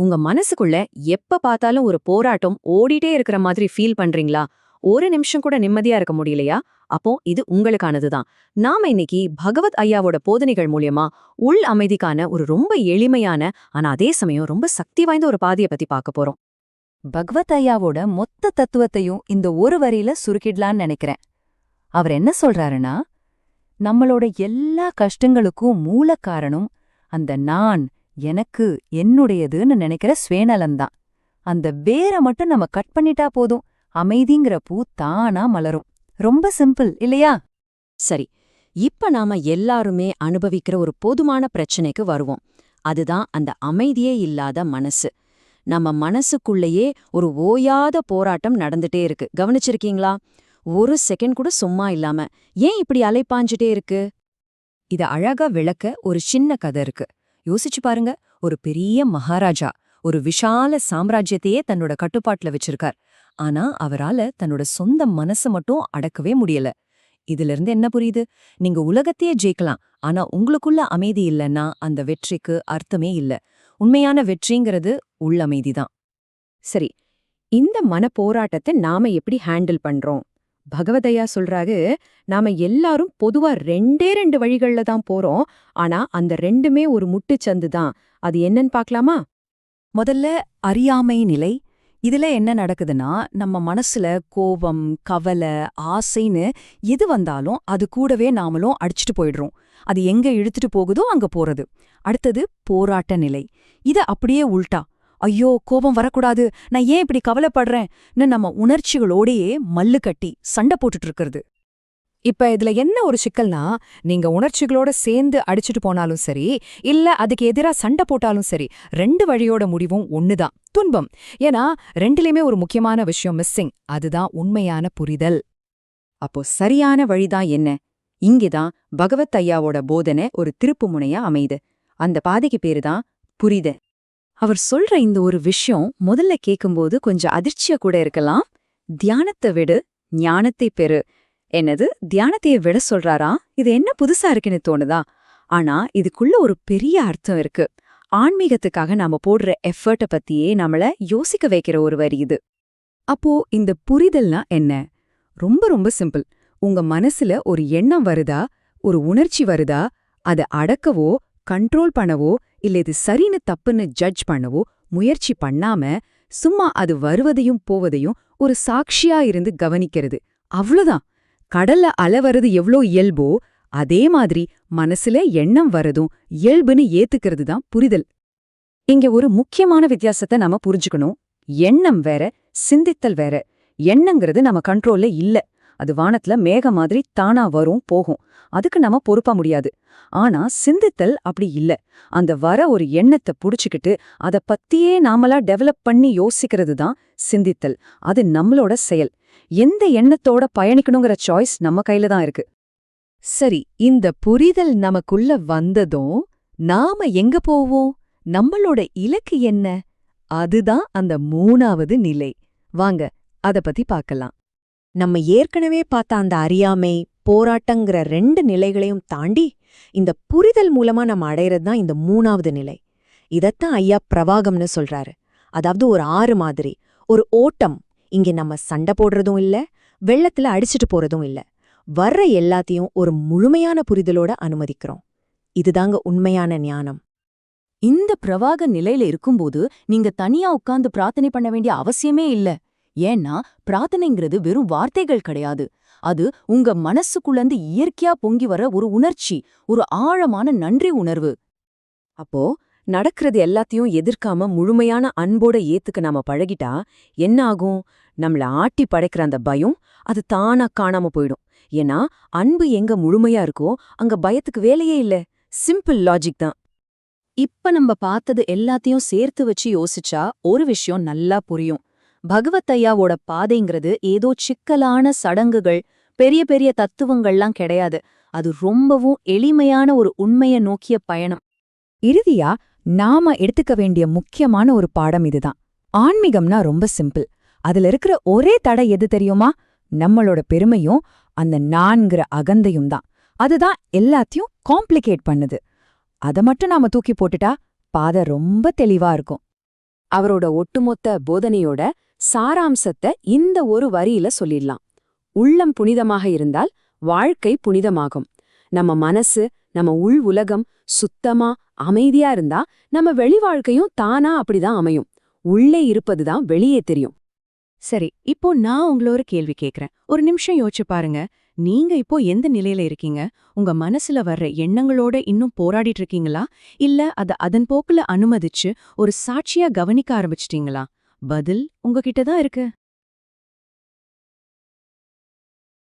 உங்க மனசுக்குள்ள எப்ப பார்த்தாலும் ஒரு போராட்டம் ஓடிட்டே இருக்கிற மாதிரி ஃபீல் பண்றீங்களா? ஒரு நிமிஷம் கூட நிம்மதியா இருக்க முடியலையா? அப்போ இது உங்களுக்கானதுதான். நாம இன்னைக்கு பகவத் ஐயாவோட போதனைகள் மூலியமா உள் அமைதிக்கான ஒரு ரொம்ப எளிமையான ஆனா அதே சமயம் ரொம்ப சக்தி வாய்ந்த ஒரு பாதைய பத்தி பார்க்க போறோம். பகவத் ஐயாவோட மொத்த தத்துவத்தையும் இந்த ஒரு வரியில சுருக்கிடலான்னு நினைக்கிறேன். அவர் என்ன சொல்றாருன்னா நம்மளோட எல்லா கஷ்டங்களுக்கும் மூல காரணம் அந்த நான் எனக்கு என்னுடையதுன்னு நினைக்கிற சுவேநலன்தான் அந்த வேரை மட்டும் நம்ம கட் பண்ணிட்டா போதும். அமைதிங்கிற பூ தானா மலரும். ரொம்ப சிம்பிள் இல்லையா? சரி இப்ப நாம எல்லாருமே அனுபவிக்கிற ஒரு பொதுமான பிரச்சனைக்கு வருவோம். அதுதான் அந்த அமைதியே இல்லாத மனசு. நம்ம மனசுக்குள்ளேயே ஒரு ஓயாத போராட்டம் நடந்துட்டே இருக்கு. கவனிச்சிருக்கீங்களா? ஒரு செகண்ட் கூட சும்மா இல்லாம. ஏன் இப்படி அலைப்பாஞ்சிட்டே இருக்கு? இத அழகா விளக்க ஒரு சின்ன கதை இருக்கு. யோசிச்சு பாருங்க. ஒரு பெரிய மகாராஜா ஒரு விஷால சாம்ராஜ்யத்தையே தன்னோட கட்டுப்பாட்டுல வச்சிருக்கார். ஆனா அவரால தன்னோட சொந்த மனசு மட்டும் அடக்கவே முடியல. இதுல இருந்து என்ன புரியுது? நீங்க உலகத்தையே ஜெயிக்கலாம். ஆனா உங்களுக்குள்ள அமைதி இல்லைன்னா அந்த வெற்றிக்கு அர்த்தமே இல்ல. உண்மையான வெற்றிங்கிறது உள்ளமைதிதான் சரி இந்த மன போராட்டத்தை நாம எப்படி ஹேண்டில் பண்றோம்? பகவதையா சொல்றாரு நாம எல்லாரும் பொதுவா ரெண்டே ரெண்டு வழிகள்ல தான் போறோம். ஆனா அந்த ரெண்டுமே ஒரு முட்டுச்சந்து தான். அது என்னன்னு பார்க்கலாமா? முதல்ல அறியாமை நிலை. இதுல என்ன நடக்குதுன்னா நம்ம மனசுல கோபம் கவலை ஆசைன்னு எது வந்தாலும் அது கூடவே நாமளும் அடிச்சுட்டு போயிடுறோம். அது எங்க இழுத்துட்டு போகுதோ அங்க போறது. அடுத்தது போராட்ட நிலை. இத அப்படியே உல்டா ஐயோ கோபம் வரக்கூடாது. நான் ஏன் இப்படி கவலைப்படுறேன்னு நம்ம உணர்ச்சிகளோடையே மல்லு கட்டி சண்டை போட்டுட்டு இருக்கிறது. இப்ப இதுல என்ன ஒரு சிக்கல்னா நீங்க உணர்ச்சிகளோட சேர்ந்து அடிச்சுட்டு போனாலும் சரி இல்ல அதுக்கு எதிரா சண்டை போட்டாலும் சரி ரெண்டு வழியோட முடிவும் ஒண்ணுதான். துன்பம். ஏன்னா ரெண்டுலயுமே ஒரு முக்கியமான விஷயம் மிஸ்ஸிங் அதுதான் உண்மையான புரிதல். அப்போ சரியான வழிதான் என்ன? இங்கேதான் பகவத் ஐயாவோட போதனை ஒரு திருப்பு முனையா அமையுது. அந்த பாதைக்கு பேருதான் புரித அவர் சொல்ற இந்த ஒரு விஷயம் முதல்ல கேட்கும்போது கொஞ்சம் அதிர்ச்சியா கூட இருக்கலாம். தியானத்தை விடு ஞானத்தை பெறு. என்னது? தியானத்தைய விட சொல்றாரா? இது என்ன புதுசா இருக்குன்னு தோணுதா? ஆனா இதுக்குள்ள ஒரு பெரிய அர்த்தம் இருக்கு. ஆன்மீகத்துக்காக நாம போடுற எஃபர்ட்ட பத்தியே நம்மள யோசிக்க வைக்கிற ஒரு வரி இது. அப்போ இந்த புரிதல்னா என்ன? ரொம்ப ரொம்ப சிம்பிள். உங்க மனசுல ஒரு எண்ணம் வருதா? ஒரு உணர்ச்சி வருதா? அதை அடக்கவோ கண்ட்ரோல் பண்ணவோ இல்ல இது சரின்னு தப்புன்னு ஜட்ஜ் பண்ணவோ முயற்சி பண்ணாம சும்மா அது வருவதையும் போவதையும் ஒரு சாட்சியா இருந்து கவனிக்கிறது. அவ்வளோதான் கடல்ல அலை வர்றது எவ்ளோ இயல்போ அதே மாதிரி மனசுல எண்ணம் வரதும் இயல்புன்னு ஏத்துக்கிறது தான் புரிதல். இங்க ஒரு முக்கியமான வித்தியாசத்தை நாம புரிஞ்சுக்கணும். எண்ணம் வேற சிந்தித்தல் வேற. எண்ணங்கிறது நம்ம கண்ட்ரோல்ல இல்ல. அது வானத்துல மேக மாதிரி தானா வரும் போகும். அதுக்கு நம்ம பொறுப்பா முடியாது. ஆனா சிந்தித்தல் அப்படி இல்ல. அந்த வர ஒரு எண்ணத்தை புடிச்சுக்கிட்டு அத பத்தியே நாமளா டெவலப் பண்ணி யோசிக்கிறது தான் சிந்தித்தல். அது நம்மளோட செயல். எந்த எண்ணத்தோட பயணிக்கணுங்கிற சாய்ஸ் நம்ம கையில தான் இருக்கு. சரி இந்த புரிதல் நமக்குள்ள வந்ததும் நாம எங்க போவோம்? நம்மளோட இலக்கு என்ன? அதுதான் அந்த மூணாவது நிலை. வாங்க அத பத்தி பார்க்கலாம். நம்ம ஏற்கனவே பார்த்த அந்த அறியாமை போராட்டங்கிற ரெண்டு நிலைகளையும் தாண்டி இந்த புரிதல் மூலமா நம்ம அடையிறது தான் இந்த மூணாவது நிலை. இதத்தான் ஐயா பிரவாகம்னு சொல்றாரு. அதாவது ஒரு ஆறு மாதிரி ஒரு ஓட்டம். இங்க நம்ம சண்டை போடுறதும் இல்ல வெள்ளத்துல அடிச்சிட்டு போறதும் இல்ல. வர்ற எல்லாத்தையும் ஒரு முழுமையான புரிதலோட அனுமதிக்கிறோம். இதுதாங்க உண்மையான ஞானம். இந்த பிரவாக நிலையில இருக்கும்போது நீங்க தனியா உட்கார்ந்து பிரார்த்தனை பண்ண வேண்டிய அவசியமே இல்ல. ஏன்னா பிரார்த்தனைங்கிறது வெறும் வார்த்தைகள் கிடையாது. அது உங்க மனசுக்குள்ளந்து இயற்கையா பொங்கி வர ஒரு உணர்ச்சி ஒரு ஆழமான நன்றி உணர்வு. அப்போ நடக்கிறது எல்லாத்தையும் எதிர்க்காம முழுமையான அன்போட ஏத்துக்க நாம பழகிட்டா என்ன ஆகும்? நம்மள ஆட்டி படைக்கிற அந்த பயம் அது தானா காணாம போயிடும். ஏன்னா அன்பு எங்க முழுமையா இருக்கோ அங்க பயத்துக்கு வேலையே இல்ல. சிம்பிள் லாஜிக் தான். இப்ப நம்ம பார்த்தது எல்லாத்தையும் சேர்த்து வச்சு யோசிச்சா ஒரு விஷயம் நல்லா புரியும். பகவத் ஐயாவோட பாதைங்கிறது ஏதோ சிக்கலான சடங்குகள் பெரிய பெரிய தத்துவங்கள்லாம் கிடையாது. அது ரொம்பவும் எளிமையான ஒரு உண்மைய நோக்கிய பயணம். இறுதியா நாம எடுத்துக்க வேண்டிய முக்கியமான ஒரு பாடம் இதுதான். ஆன்மீகம்னா ரொம்ப சிம்பிள். அதுல இருக்கிற ஒரே தடை எது தெரியுமா? நம்மளோட பெருமையும் அந்த நான்கிற அகந்தையும் தான். அதுதான் எல்லாத்தையும் காம்ப்ளிகேட் பண்ணுது. அத மட்டும் நாம தூக்கி போட்டுட்டா பாதை ரொம்ப தெளிவா இருக்கும். அவரோட ஒட்டுமொத்த போதனையோட சாராம்சத்தை இந்த ஒரு வரியில சொல்லிடலாம். உள்ளம் புனிதமாக இருந்தால் வாழ்க்கை புனிதமாகும். நம்ம மனசு நம்ம உள் உலகம் சுத்தமா அமைதியா இருந்தா நம்ம வெளி வாழ்க்கையும் தானா அப்படிதான் அமையும். உள்ளே இருப்பதுதான் வெளியே தெரியும். சரி இப்போ நான் உங்கள ஒரு கேள்வி கேக்குறேன். ஒரு நிமிஷம் யோசிச்சு பாருங்க. நீங்க இப்போ எந்த நிலையில இருக்கீங்க? உங்க மனசுல வர்ற எண்ணங்களோட இன்னும் போராடிட்டு இருக்கீங்களா? இல்ல அத அதன் போக்குல அனுமதிச்சு ஒரு சாட்சியா கவனிக்க ஆரம்பிச்சிட்டீங்களா? பதில் உங்ககிட்ட தான் இருக்கு.